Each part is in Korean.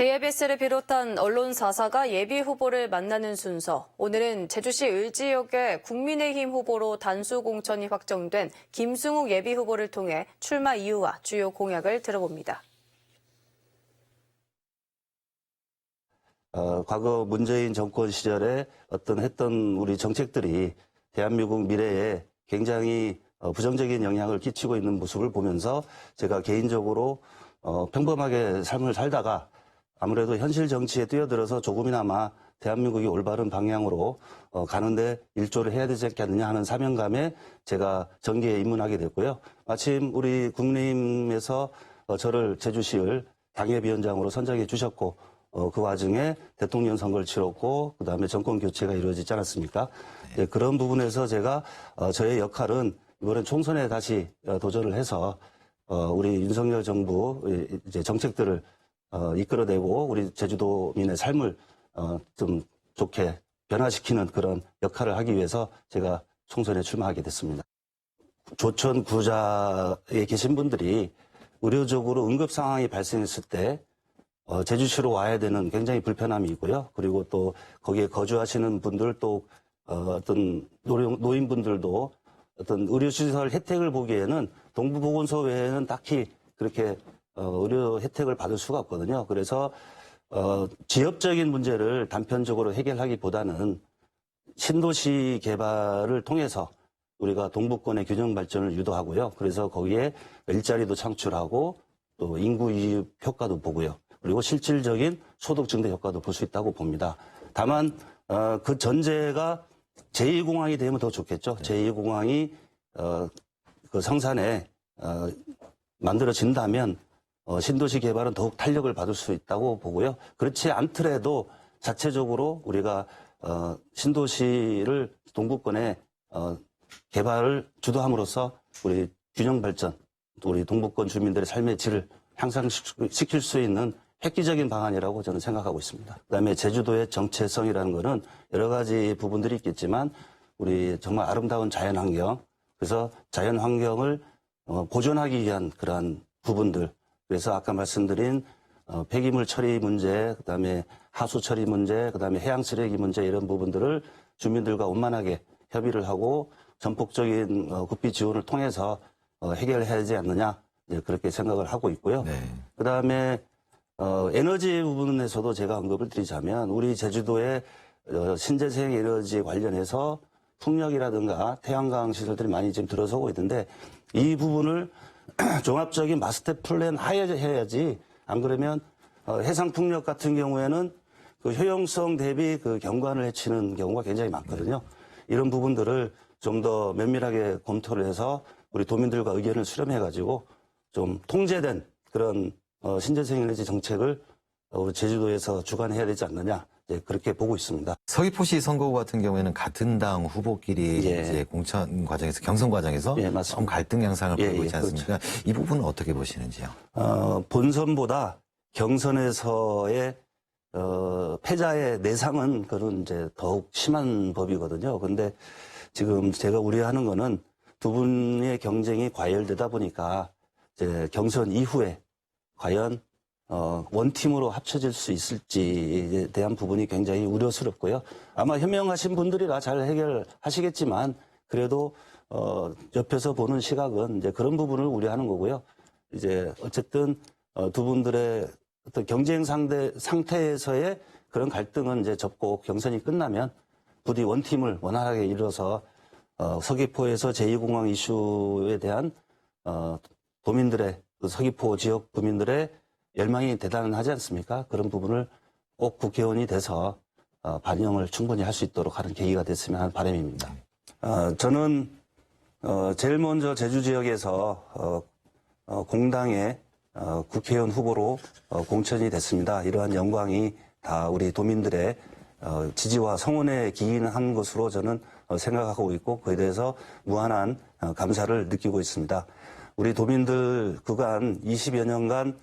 JBS를 비롯한 언론 4사가 예비 후보를 만나는 순서. 오늘은 제주시 을지역의 국민의힘 후보로 단수 공천이 확정된 김승욱 예비 후보를 통해 출마 이유와 주요 공약을 들어봅니다. 어, 과거 문재인 정권 시절에 어떤 했던 우리 정책들이 대한민국 미래에 굉장히 어, 부정적인 영향을 끼치고 있는 모습을 보면서 제가 개인적으로 어, 평범하게 삶을 살다가 아무래도 현실 정치에 뛰어들어서 조금이나마 대한민국이 올바른 방향으로 어, 가는데 일조를 해야 되지 않겠느냐 하는 사명감에 제가 정계에 입문하게 됐고요. 마침 우리 국민의힘에서 어, 저를 제주시을 당협위원장으로 선정해 주셨고 어, 그 와중에 대통령 선거를 치렀고 그 다음에 정권 교체가 이루어지지 않았습니까? 예, 그런 부분에서 제가 어, 저의 역할은 이번엔 총선에 다시 어, 도전을 해서 어, 우리 윤석열 정부 의 이제 정책들을 어, 이끌어내고 우리 제주도민의 삶을 어, 좀 좋게 변화시키는 그런 역할을 하기 위해서 제가 총선에 출마하게 됐습니다. 조천 구자에 계신 분들이 의료적으로 응급 상황이 발생했을 때 어, 제주시로 와야 되는 굉장히 불편함이 있고요. 그리고 또 거기에 거주하시는 분들 또 어, 노령, 노인분들도 어떤 의료시설 혜택을 보기에는 동부보건소 외에는 딱히 그렇게 어, 의료 혜택을 받을 수가 없거든요. 그래서 어, 지역적인 문제를 단편적으로 해결하기보다는 신도시 개발을 통해서 우리가 동북권의 균형 발전을 유도하고요. 그래서 거기에 일자리도 창출하고 또 인구 이입 효과도 보고요. 그리고 실질적인 소득 증대 효과도 볼 수 있다고 봅니다. 다만 어, 그 전제가 제2공항이 되면 더 좋겠죠. 제2공항이 어, 그 성산에 어, 만들어진다면 어, 신도시 개발은 더욱 탄력을 받을 수 있다고 보고요. 그렇지 않더라도 자체적으로 우리가 어, 신도시를 동북권에 어, 개발을 주도함으로써 우리 균형 발전, 또 우리 동북권 주민들의 삶의 질을 향상시킬 수 있는 획기적인 방안이라고 저는 생각하고 있습니다. 그다음에 제주도의 정체성이라는 것은 여러 가지 부분들이 있겠지만 우리 정말 아름다운 자연 환경, 그래서 자연 환경을 어, 보존하기 위한 그러한 부분들, 그래서 아까 말씀드린 어, 폐기물 처리 문제, 그다음에 하수 처리 문제, 그다음에 해양 쓰레기 문제 이런 부분들을 주민들과 원만하게 협의를 하고 전폭적인 어, 국비 지원을 통해서 어, 해결해야 되지 않느냐 그렇게 생각을 하고 있고요. 네. 그다음에 어, 에너지 부분에서도 제가 언급을 드리자면 우리 제주도의 어, 신재생 에너지 관련해서 풍력이라든가 태양광 시설들이 많이 지금 들어서고 있는데 이 부분을 종합적인 마스터 플랜 하에 해야지 안 그러면 어, 해상 풍력 같은 경우에는 그 효용성 대비 그 경관을 해치는 경우가 굉장히 많거든요. 이런 부분들을 좀 더 면밀하게 검토를 해서 우리 도민들과 의견을 수렴해 가지고 좀 통제된 그런 어, 신재생 에너지 정책을 어, 우리 제주도에서 주관해야 되지 않느냐 이제 그렇게 보고 있습니다. 서귀포시 선거구 같은 경우에는 같은 당 후보끼리 예. 이제 공천 과정에서 경선 과정에서 예, 맞습니다. 좀 갈등 양상을 예, 보이고 예, 있지 않습니까? 이 부분은 어떻게 보시는지요? 어, 본선보다 경선에서의 어, 패자의 내상은 그런 이제 더욱 심한 법이거든요. 근데 지금 제가 우려하는 거는 두 분의 경쟁이 과열되다 보니까 이제 경선 이후에 과연 어, 원팀으로 합쳐질 수 있을지에 대한 부분이 굉장히 우려스럽고요. 아마 현명하신 분들이라 잘 해결하시겠지만 그래도 어, 옆에서 보는 시각은 이제 그런 부분을 우려하는 거고요. 이제 어쨌든 어, 두 분들의 어떤 경쟁 상대 상태에서의 그런 갈등은 이제 접고 경선이 끝나면 부디 원팀을 원활하게 이뤄서 어, 서귀포에서 제2공항 이슈에 대한 어, 도민들의 그 서귀포 지역 구민들의 열망이 대단하지 않습니까? 그런 부분을 꼭 국회의원이 돼서 어, 반영을 충분히 할 수 있도록 하는 계기가 됐으면 하는 바람입니다. 어, 저는 어, 제일 먼저 제주 지역에서 공당의 어, 국회의원 후보로 어, 공천이 됐습니다. 이러한 영광이 다 우리 도민들의 어, 지지와 성원에 기인한 것으로 저는 어, 생각하고 있고 그에 대해서 무한한 어, 감사를 느끼고 있습니다. 우리 도민들 그간 20여 년간 어,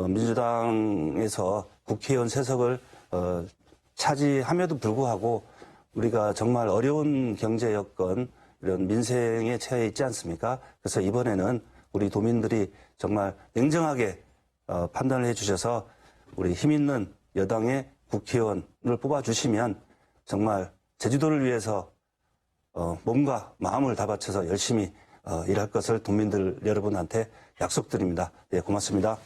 민주당에서 국회의원 세석을 어, 차지함에도 불구하고 우리가 정말 어려운 경제 여건 이런 민생에 처해 있지 않습니까? 그래서 이번에는 우리 도민들이 정말 냉정하게 어, 판단을 해주셔서 우리 힘 있는 여당의 국회의원을 뽑아주시면 정말 제주도를 위해서 어, 몸과 마음을 다 바쳐서 열심히 어, 일할 것을 국민들 여러분한테 약속드립니다. 예, 고맙습니다.